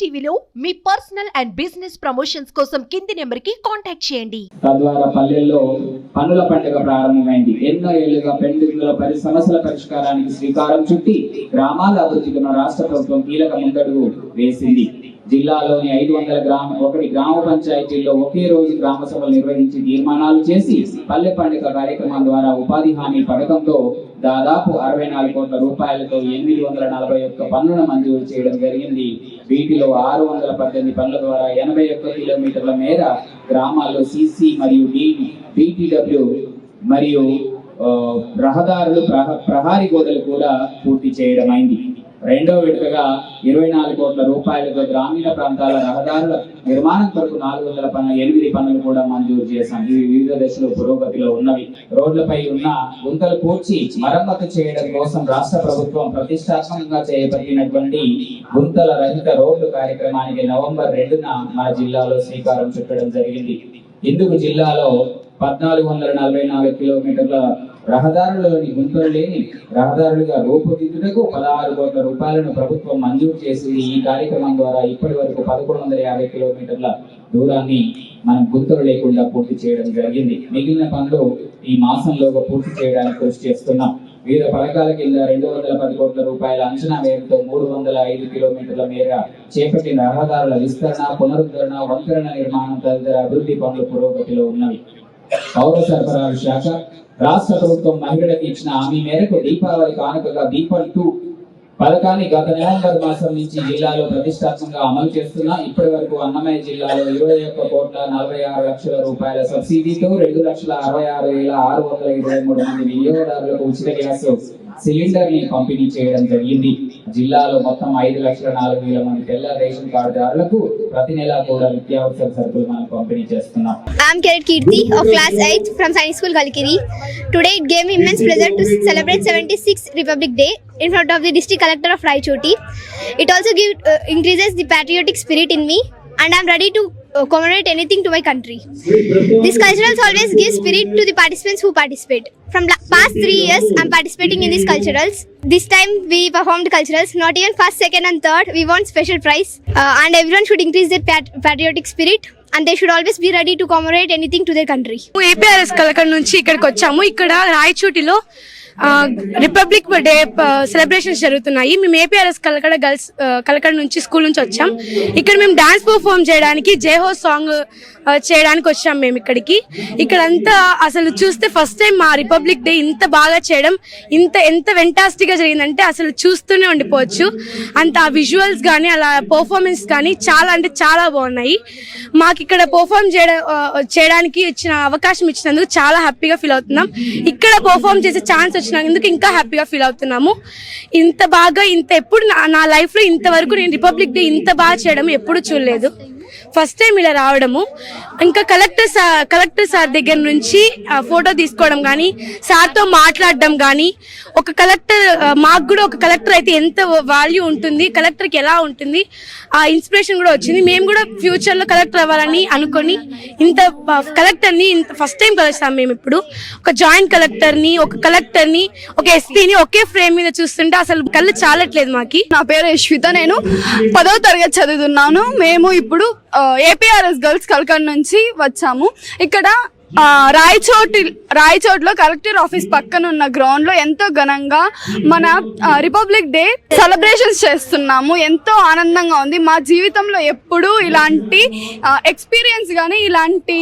టీవీలో మీ personal and business promotions కోసం కింది నెంబర్కి కాంటాక్ట్ చేయండి. తద్వారా పల్లెల్లో పన్నుల పండుగ ప్రారంభమైంది. ఎన్నో ఏళ్ళుగా పెండింగ్లో పరి సమస్యల పరిష్కారానికి శ్రీకారం చుట్టి గ్రామాల అభివృద్ధికి రాష్ట్ర ప్రభుత్వం కీలక ముందడుగు వేసింది. జిల్లాలోని ఐదు వందల గ్రామ ఒకటి గ్రామ పంచాయతీల్లో ఒకే రోజు గ్రామ సభలు నిర్వహించి తీర్మానాలు చేసి పల్లె పండుగ కార్యక్రమం ద్వారా ఉపాధి హామీ పథకంతో దాదాపు అరవై నాలుగు కోట్ల రూపాయలతో ఎనిమిది వందల నలభై ఒక్క పన్నుల మంజూరు చేయడం జరిగింది. వీటిలో ఆరు వందల పద్దెనిమిది పనుల ద్వారా ఎనభై ఒక్క కిలోమీటర్ల మేర గ్రామాల్లో సిసి మరియు బీటీడబ్ల్యూ మరియు రహదారులు ప్రహ- ప్రహారీ గోదలు కూడా పూర్తి చేయడమైంది రెండో విడతగా ఇరవై నాలుగు కోట్ల రూపాయలతో గ్రామీణ ప్రాంతాల రహదారుల నిర్మాణం కొరకు నాలుగు వందల పన్ను ఎనిమిది పనులు కూడా మంజూరు చేశాం. ఇవి వివిధ దశలో పురోగతిలో ఉన్నవి. రోడ్లపై ఉన్న గుంతలు పూడ్చి మరమ్మతు చేయడం కోసం రాష్ట్ర ప్రభుత్వం ప్రతిష్టాత్మకంగా చేపట్టినటువంటి గుంతల రహిత రోడ్డు కార్యక్రమానికి నవంబర్ రెండున మా జిల్లాలో శ్రీకారం చుట్టడం జరిగింది. ఇందుకు జిల్లాలో పద్నాలుగు వందల నలభై నాలుగు కిలోమీటర్ల రహదారులలోని గుంతలు లేని రహదారులుగా రూపుదిద్దుటకు పదహారు కోట్ల రూపాయలను ప్రభుత్వం మంజూరు చేసి ఈ కార్యక్రమం ద్వారా ఇప్పటి వరకు పదకొండు వందల యాభై కిలోమీటర్ల దూరాన్ని మనం గుంతలు లేకుండా పూర్తి చేయడం జరిగింది. మిగిలిన పనులు ఈ మాసంలోగా పూర్తి చేయడానికి కృషి చేస్తున్నాం. వివిధ పథకాల కింద రెండు వందల పది కోట్ల రూపాయల అంచనా వ్యయంతో మూడు వందల ఐదు కిలోమీటర్ల మేర చేపట్టిన రహదారుల విస్తరణ పునరుద్ధరణ వంతెన నిర్మాణం తదితర అభివృద్ధి పనులు పురోగతిలో ఉన్నవి. పౌర సరఫరాల శాఖ రాష్ట్ర ప్రభుత్వం మహిళలకు ఇచ్చిన హామీ మేరకు దీపావళి కానుకగా దీపం టూ పథకాన్ని గత నవంబర్ మాసం నుంచి జిల్లాలో ప్రతిష్టాత్మకంగా అమలు చేస్తున్న ఇప్పటి వరకు అన్నమయ్య జిల్లాలో ఇరవై ఒక్క కోట్ల నలభై ఆరు లక్షల రూపాయల సబ్సిడీతో రెండు లక్షల అరవై ఆరు వేల ఆరు వందల ఇరవై మూడు మంది వినియోగదారులకు ఉచిత గ్యాస్ సిలిండర్ని పంపిణీ చేయడం జరిగింది. జిల్లాలో మొత్తం ఐదు లక్షల నాలుగు వేల మంది తెల్ల రేషన్ కార్డుదారులకు ప్రతి నెల కూడా నిత్యావసర సరుకులు మనం పంపిణీ చేస్తున్నాం. I'm కెరెట్ Kirti of class 8 from Science school Galikiri. Today it gave me immense pleasure to celebrate 76th in front of the district collector of Raichoti. It also give, uh, increases the patriotic spirit in me and I'm ready to uh, commemorate anything to my country. These culturals always give spirit to the participants who participate. From la- past three years, I'm participating in these culturals. This time we performed culturals. Not even first, second, and third. We won special prize, uh, and everyone should increase their pat- patriotic spirit, and they should always be ready to commemorate anything to their country. APRS Kalakada నుంచి ఇక్కడికి వచ్చాము ఇక్కడ రాయచోటిలో ఆ, republic day celebrations జరుగుతున్నాయి. మేము APRS Kalakada girls Kalakada నుంచి school నుంచి వచ్చాం. ఇక్కడ మేము డాన్స్ పర్ఫామ్ చేయడానికి జేహో సాంగ్ చేయడానికి వచ్చాం మేము ఇక్కడికి. ఇక్కడంతా అసలు చూస్తే ఫస్ట్ టైం మా రిపబ్లిక్ డే ఇంత బాగా చేయడం ఇంత ఎంత వెంటాస్టిక్గా జరిగిందంటే అసలు చూస్తూనే ఉండిపోవచ్చు. అంత ఆ విజువల్స్ కానీ అలా పర్ఫార్మెన్స్ కానీ చాలా అంటే చాలా బాగున్నాయి. మాకు ఇక్కడ పర్ఫామ్ చేయడం చేయడానికి ఇచ్చిన అవకాశం ఇచ్చినందుకు చాలా హ్యాపీగా ఫీల్ అవుతున్నాం. ఇక్కడ పర్ఫామ్ చేసే ఛాన్స్ వచ్చినందుకు ఇంకా హ్యాపీగా ఫీల్ అవుతున్నాము? ఇంత బాగా ఇంత ఎప్పుడు నా- నా లైఫ్లో ఇంతవరకు నేను రిపబ్లిక్ డే ఇంత బాగా చేయడం ఎప్పుడు చూడలేదు. ఫస్ట్ టైం ఇలా రావడము. ఇంకా కలెక్టర్ సార్ కలెక్టర్ సార్ దగ్గర నుంచి ఫోటో తీసుకోవడం కానీ సార్తో మాట్లాడడం కానీ ఒక కలెక్టర్ మాకు కూడా ఒక కలెక్టర్ అయితే ఎంత వాల్యూ ఉంటుంది కలెక్టర్కి ఎలా ఉంటుంది ఆ ఇన్స్పిరేషన్ కూడా వచ్చింది. మేము కూడా ఫ్యూచర్లో కలెక్టర్ అవ్వాలని అనుకొని ఇంత కలెక్టర్ని ఇంత ఫస్ట్ టైం కలుస్తాం మేము ఇప్పుడు. ఒక జాయింట్ కలెక్టర్ని ఒక కలెక్టర్ని ఒక ఎస్పీని ఒకే ఫ్రేమ్ మీద చూస్తుంటే అసలు కళ్ళు చాలట్లేదు మాకి. నా పేరు యశ్విత నేను పదో తరగతి చదువుతున్నాను. మేము ఇప్పుడు ఏపీఆర్ఎస్ గర్ల్స్ కలకడ నుంచి వచ్చాము. ఇక్కడ రాయచోటి రాయచోటిలో కలెక్టర్ ఆఫీస్ పక్కన ఉన్న గ్రౌండ్లో ఎంతో ఘనంగా మన రిపబ్లిక్ డే సెలబ్రేషన్స్ చేస్తున్నాము. ఎంతో ఆనందంగా ఉంది. మా జీవితంలో ఎప్పుడూ ఇలాంటి ఎక్స్పీరియన్స్ కానీ ఇలాంటి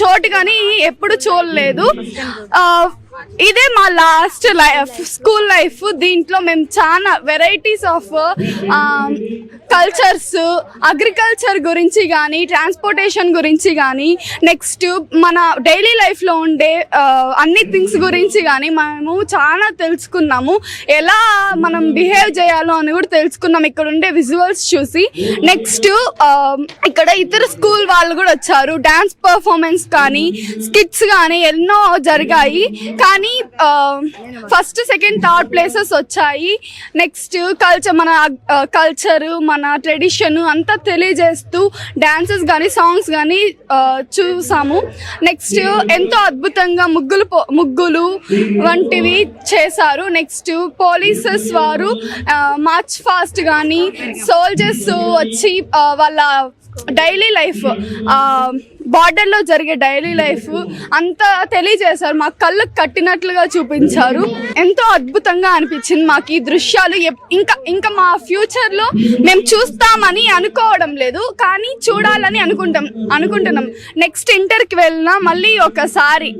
చోటు కానీ ఎప్పుడు చూడలేదు. ఇదే మా లాస్ట్ లైఫ్ స్కూల్ లైఫ్ దీంట్లో మేము చాలా వెరైటీస్ ఆఫ్ కల్చర్స్ అగ్రికల్చర్ గురించి కానీ ట్రాన్స్పోర్టేషన్ గురించి కానీ నెక్స్ట్ మన డైలీ లైఫ్లో ఉండే uh, అన్ని థింగ్స్ గురించి కానీ మేము చాలా తెలుసుకున్నాము. ఎలా మనం బిహేవ్ చేయాలో అని కూడా తెలుసుకున్నాం ఇక్కడ ఉండే విజువల్స్ చూసి. నెక్స్ట్ um, ఇక్కడ ఇతర స్కూల్ వాళ్ళు కూడా వచ్చారు. డాన్స్ పర్ఫార్మెన్స్ కానీ స్కిట్స్ కానీ ఎన్నో జరిగాయి. కానీ ఫస్ట్ సెకండ్ థర్డ్ ప్లేసెస్ వచ్చాయి. నెక్స్ట్ కల్చర్ మన uh, కల్చర్ మన ట్రెడిషన్ అంతా తెలియజేస్తూ డాన్సెస్ కానీ సాంగ్స్ కానీ చూసాము. నెక్స్ట్ ఎంతో అద్భుతంగా ముగ్గులు పో- ముగ్గులు వంటివి చేశారు. నెక్స్ట్ పోలీసెస్ వారు మార్చ్ ఫాస్ట్ కానీ సోల్జర్స్ వచ్చి uh, వాళ్ళ డైలీ లైఫ్ బార్డర్లో జరిగే డైలీ లైఫ్ అంతా తెలియజేశారు. మా కళ్ళకు కట్టినట్లుగా చూపించారు. ఎంతో అద్భుతంగా అనిపించింది మాకు ఈ దృశ్యాలు. ఇంకా ఇంకా మా ఫ్యూచర్లో మేము చూస్తామని అనుకోవడం లేదు. కానీ చూడాలని అనుకుంటాం అనుకుంటున్నాం. నెక్స్ట్ ఇంటర్కి వెళ్ళినా మళ్ళీ ఒకసారి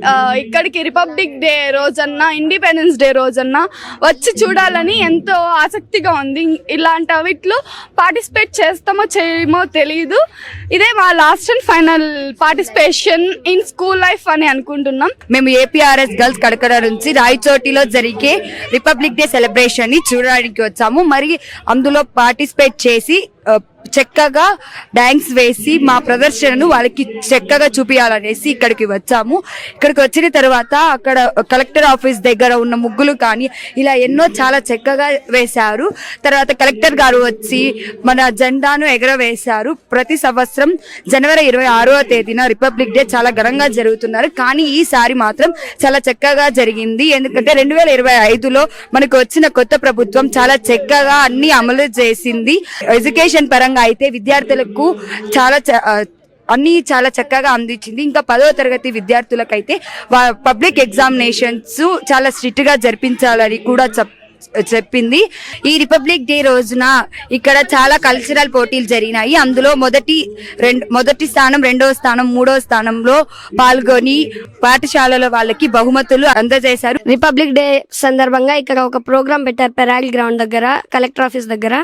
ఇక్కడికి రిపబ్లిక్ డే రోజన్నా ఇండిపెండెన్స్ డే రోజన్నా వచ్చి చూడాలని ఎంతో ఆసక్తిగా ఉంది. ఇలాంటి వీటిలో పార్టిసిపేట్ చేస్తామో చేయమో తెలియదు ఇదే మా last and final participation in school life అని అనుకుంటున్నాం. మేము ఏపీఆర్ఎస్ గర్ల్స్ కడకడ నుంచి రాయచోటిలో జరిగే రిపబ్లిక్ డే సెలబ్రేషన్ని చూడడానికి వచ్చాము. మరి అందులో పార్టిసిపేట్ చేసి చక్కగా డాన్స్ వేసి మా ప్రదర్శనను వాళ్ళకి చక్కగా చూపించాలనేసి ఇక్కడికి వచ్చాము. ఇక్కడికి వచ్చిన తర్వాత అక్కడ కలెక్టర్ ఆఫీస్ దగ్గర ఉన్న ముగ్గులు కానీ ఇలా ఎన్నో చాలా చక్కగా వేశారు. తర్వాత కలెక్టర్ గారు వచ్చి మన జెండాను ఎగరవేశారు. ప్రతి సంవత్సరం జనవరి ఇరవై ఆరవ తేదీన రిపబ్లిక్ డే చాలా ఘనంగా జరుగుతున్నారు. కానీ ఈసారి మాత్రం చాలా చక్కగా జరిగింది. ఎందుకంటే రెండు వేల ఇరవై ఐదులో మనకు వచ్చిన కొత్త ప్రభుత్వం చాలా చక్కగా అన్ని అమలు చేసింది. ఎడ్యుకేషన్ పరంగా అయితే విద్యార్థులకు చాలా చ- అన్ని చాలా చక్కగా అందించింది. ఇంకా పదో తరగతి విద్యార్థులకైతే పబ్లిక్ ఎగ్జామినేషన్స్ చాలా స్ట్రిక్ట్గా జరిపించాలని కూడా చెప్ చెప్పింది. ఈ రిపబ్లిక్ డే రోజున ఇక్కడ చాలా కల్చరల్ పోటీలు జరిగినాయి. అందులో మొదటి రెండు మొదటి స్థానం రెండవ స్థానం మూడవ స్థానంలో పాల్గొని పాఠశాలల వాళ్ళకి బహుమతులు అందజేశారు. రిపబ్లిక్ డే సందర్భంగా ఇక్కడ ఒక ప్రోగ్రామ్ పెట్టారు పెరాల్ గ్రౌండ్ దగ్గర కలెక్టర్ ఆఫీస్ దగ్గర.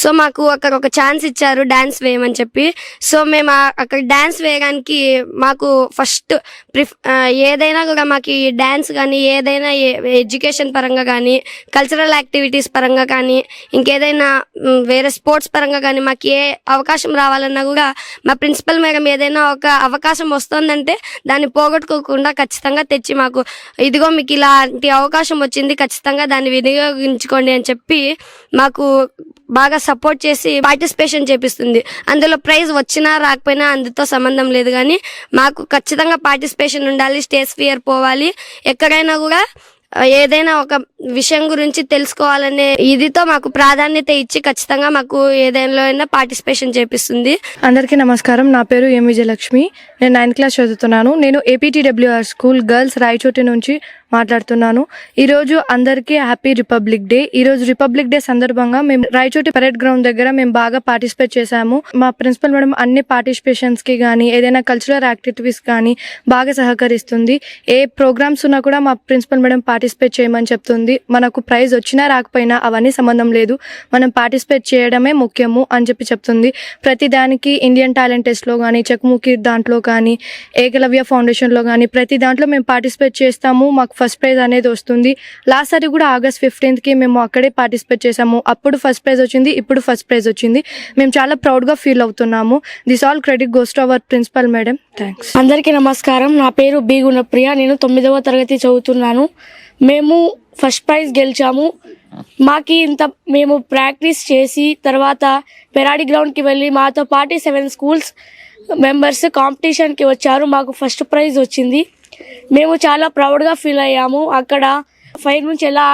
సో మాకు అక్కడ ఒక ఛాన్స్ ఇచ్చారు డాన్స్ వేయమని చెప్పి. సో మేము అక్కడ డాన్స్ వేయడానికి మాకు ఫస్ట్ ప్రిఫ్ ఏదైనా కూడా మాకు డాన్స్ కానీ ఏదైనా ఎడ్యుకేషన్ పరంగా కానీ కల్చర్ కల్చరల్ యాక్టివిటీస్ పరంగా కానీ ఇంకేదైనా వేరే స్పోర్ట్స్ పరంగా కానీ మాకు ఏ అవకాశం రావాలన్నా కూడా మా ప్రిన్సిపల్ మేడం ఏదైనా ఒక అవకాశం వస్తుందంటే దాన్ని పోగొట్టుకోకుండా ఖచ్చితంగా తెచ్చి మాకు ఇదిగో మీకు ఇలాంటి అవకాశం వచ్చింది ఖచ్చితంగా దాన్ని వినియోగించుకోండి అని చెప్పి మాకు బాగా సపోర్ట్ చేసి పార్టిసిపేషన్ చేపిస్తుంది. అందులో ప్రైజ్ వచ్చినా రాకపోయినా అందుతో సంబంధం లేదు. కానీ మాకు ఖచ్చితంగా పార్టిసిపేషన్ ఉండాలి స్టేజ్ ఫియర్ పోవాలి. ఎక్కడైనా కూడా ఏదైనా ఒక విషయం గురించి తెలుసుకోవాలనే ఇదితో మాకు ప్రాధాన్యత ఇచ్చి ఖచ్చితంగా మాకు ఏదైనా పార్టిసిపేషన్ చేపిస్తుంది. అందరికీ నమస్కారం. నా పేరు ఎం విజయలక్ష్మి. నేను నైన్త్ క్లాస్ చదువుతున్నాను. నేను ఏపీటీడబ్ల్యూఆర్ స్కూల్ గర్ల్స్ రాయచోటి నుంచి మాట్లాడుతున్నాను. ఈరోజు అందరికీ హ్యాపీ రిపబ్లిక్ డే. ఈరోజు రిపబ్లిక్ డే సందర్భంగా మేము రాయచోటి పరేడ్ గ్రౌండ్ దగ్గర మేము బాగా పార్టిసిపేట్ చేశాము. మా ప్రిన్సిపల్ మేడం అన్ని పార్టిసిపేషన్స్కి కానీ ఏదైనా కల్చరల్ యాక్టివిటీస్ కానీ బాగా సహకరిస్తుంది. ఏ ప్రోగ్రామ్స్ ఉన్నా కూడా మా ప్రిన్సిపల్ మేడం పార్టిసిపేట్ చేయమని చెప్తుంది. మనకు ప్రైజ్ వచ్చినా రాకపోయినా అవన్నీ సంబంధం లేదు. మనం పార్టిసిపేట్ చేయడమే ముఖ్యము అని చెప్పి చెప్తుంది. ప్రతి దానికి ఇండియన్ టాలెంట్ టెస్ట్లో కానీ చెక్ముకి దాంట్లో కానీ ఏకలవ్య ఫౌండేషన్లో కానీ ప్రతి దాంట్లో మేము పార్టిసిపేట్ చేస్తాము. మాకు ఫస్ట్ ప్రైజ్ అనేది వస్తుంది. లాస్ట్ సారి కూడా ఆగస్ట్ ఫిఫ్టీన్త్కి మేము అక్కడే పార్టిసిపేట్ చేసాము అప్పుడు ఫస్ట్ ప్రైజ్ వచ్చింది ఇప్పుడు ఫస్ట్ ప్రైజ్ వచ్చింది. మేము చాలా ప్రౌడ్గా ఫీల్ అవుతున్నాము. This all credit goes to our principal madam thanks అందరికీ నమస్కారం. నా పేరు బి గుణప్రియ. నేను తొమ్మిదవ తరగతి చదువుతున్నాను. మేము ఫస్ట్ ప్రైజ్ గెలిచాము. మాకి ఇంత మేము ప్రాక్టీస్ చేసి తర్వాత పెరాడి గ్రౌండ్కి వెళ్ళి మాతో పాటు సెవెన్ స్కూల్స్ మెంబర్స్ కాంపిటీషన్కి వచ్చారు. మాకు ఫస్ట్ ప్రైజ్ వచ్చింది. మేము చాలా ప్రౌడ్గా ఫీల్ అయ్యాము. అక్కడ ఫైర్ నుంచి ఎలా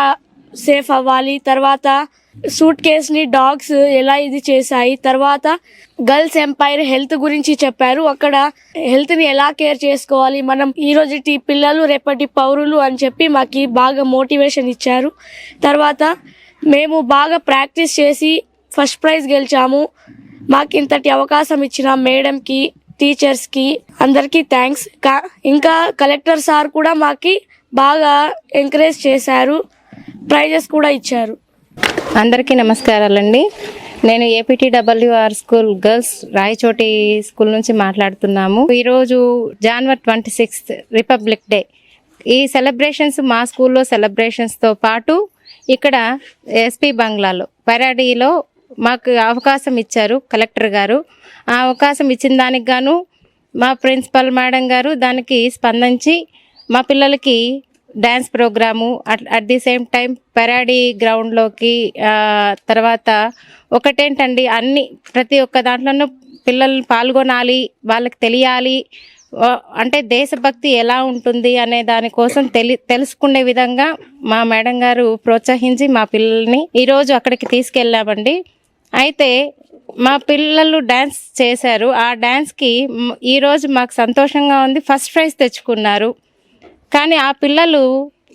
సేఫ్ అవ్వాలి తర్వాత సూట్ కేస్ని డాగ్స్ ఎలా ఇది చేశాయి? తర్వాత గర్ల్స్ ఎంపైర్ హెల్త్ గురించి చెప్పారు. అక్కడ హెల్త్ని ఎలా కేర్ చేసుకోవాలి? మనం ఈ రోజుటి పిల్లలు రేపటి పౌరులు అని చెప్పి మాకు బాగా మోటివేషన్ ఇచ్చారు. తర్వాత మేము బాగా ప్రాక్టీస్ చేసి ఫస్ట్ ప్రైజ్ గెలిచాము. మాకు ఇంతటి అవకాశం ఇచ్చిన మేడంకి టీచర్స్కి అందరికీ థ్యాంక్స్. ఇంకా కలెక్టర్ సార్ కూడా మాకి బాగా ఎంకరేజ్ చేశారు. ప్రైజెస్ కూడా ఇచ్చారు. అందరికీ నమస్కారాలండి. నేను A P T W R school girls Rayachoti school నుంచి మాట్లాడుతున్నాము. ఈరోజు January twenty sixth republic day. ఈ సెలబ్రేషన్స్ మా స్కూల్లో సెలబ్రేషన్స్తో పాటు ఇక్కడ ఎస్పీ బంగ్లాలో పరాడీలో మాకు అవకాశం ఇచ్చారు కలెక్టర్ గారు. ఆ అవకాశం ఇచ్చిన దానికి గాను మా ప్రిన్సిపల్ మేడం గారు దానికి స్పందించి మా పిల్లలకి dance program at at the same time parade గ్రౌండ్లోకి తర్వాత ఒకటేంటండి అన్ని ప్రతి ఒక్క దాంట్లోనూ పిల్లలు పాల్గొనాలి వాళ్ళకి తెలియాలి అంటే దేశభక్తి ఎలా ఉంటుంది అనే దానికోసం తెలి తెలుసుకునే విధంగా మా మేడం గారు ప్రోత్సహించి మా పిల్లల్ని ఈరోజు అక్కడికి తీసుకెళ్ళామండి. అయితే మా పిల్లలు డ్యాన్స్ చేశారు. ఆ డ్యాన్స్కి ఈరోజు మాకు సంతోషంగా ఉంది. ఫస్ట్ ప్రైజ్ తెచ్చుకున్నారు. కానీ ఆ పిల్లలు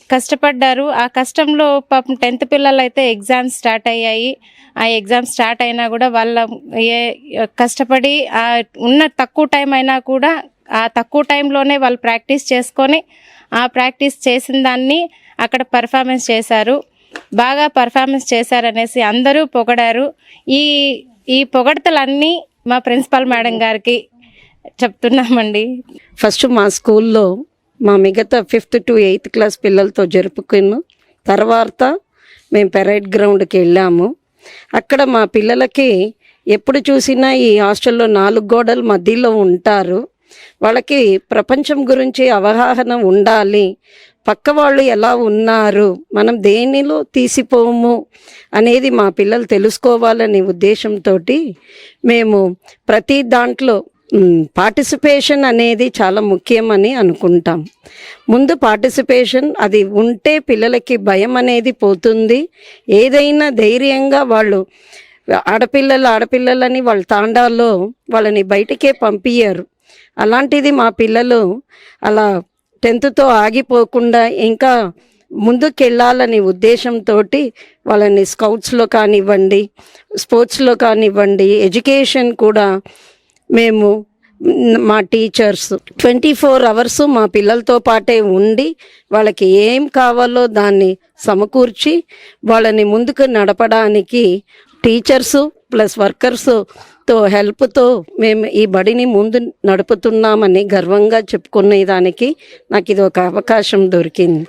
కష్టపడ్డారు. ఆ కష్టంలో పాపం టెన్త్ పిల్లలు అయితే ఎగ్జామ్స్ స్టార్ట్ అయ్యాయి. ఆ ఎగ్జామ్స్ స్టార్ట్ అయినా కూడా వాళ్ళ ఏ కష్టపడి ఆ ఉన్న తక్కువ టైం అయినా కూడా ఆ తక్కువ టైంలోనే వాళ్ళు ప్రాక్టీస్ చేసుకొని ఆ ప్రాక్టీస్ చేసిన దాన్ని అక్కడ పర్ఫార్మెన్స్ చేశారు. బాగా పర్ఫార్మెన్స్ చేశారనేసి అందరూ పొగడారు. ఈ ఈ పొగడతలన్నీ మా ప్రిన్సిపల్ మేడం గారికి చెప్తున్నామండి. ఫస్ట్ మా స్కూల్లో మా మిగతా ఫిఫ్త్ టు ఎయిత్ క్లాస్ పిల్లలతో జరుపుకున్నాం తర్వాత మేము పెరైడ్ గ్రౌండ్కి వెళ్ళాము. అక్కడ మా పిల్లలకి ఎప్పుడు చూసినా ఈ హాస్టల్లో నాలుగు గోడల మధ్యలో ఉంటారు. వాళ్ళకి ప్రపంచం గురించి అవగాహన ఉండాలి. పక్క వాళ్ళు ఎలా ఉన్నారు? మనం దేనిలో తీసిపోము? అనేది మా పిల్లలు తెలుసుకోవాలనే ఉద్దేశంతో మేము ప్రతి దాంట్లో పార్టిసిపేషన్ అనేది చాలా ముఖ్యమని అనుకుంటాం. ముందు పార్టిసిపేషన్ అది ఉంటే పిల్లలకి భయం అనేది పోతుంది. ఏదైనా ధైర్యంగా వాళ్ళు ఆడపిల్లలు ఆడపిల్లలని వాళ్ళ తాండాల్లో వాళ్ళని బయటికే పంపించారు అలాంటిది మా పిల్లలు అలా టెన్త్తో ఆగిపోకుండా ఇంకా ముందుకెళ్ళాలనే ఉద్దేశంతో వాళ్ళని స్కౌట్స్లో కానివ్వండి స్పోర్ట్స్లో కానివ్వండి ఎడ్యుకేషన్ కూడా మేము మా టీచర్స్. ట్వంటీ ఫోర్ అవర్స్ మా పిల్లలతో పాటే ఉండి వాళ్ళకి ఏం కావాలో దాన్ని సమకూర్చి వాళ్ళని ముందుకు నడపడానికి టీచర్సు ప్లస్ వర్కర్స్తో హెల్ప్తో మేము ఈ బడిని ముందు నడుపుతున్నామని గర్వంగా చెప్పుకునే దానికి నాకు ఇది ఒక అవకాశం దొరికింది.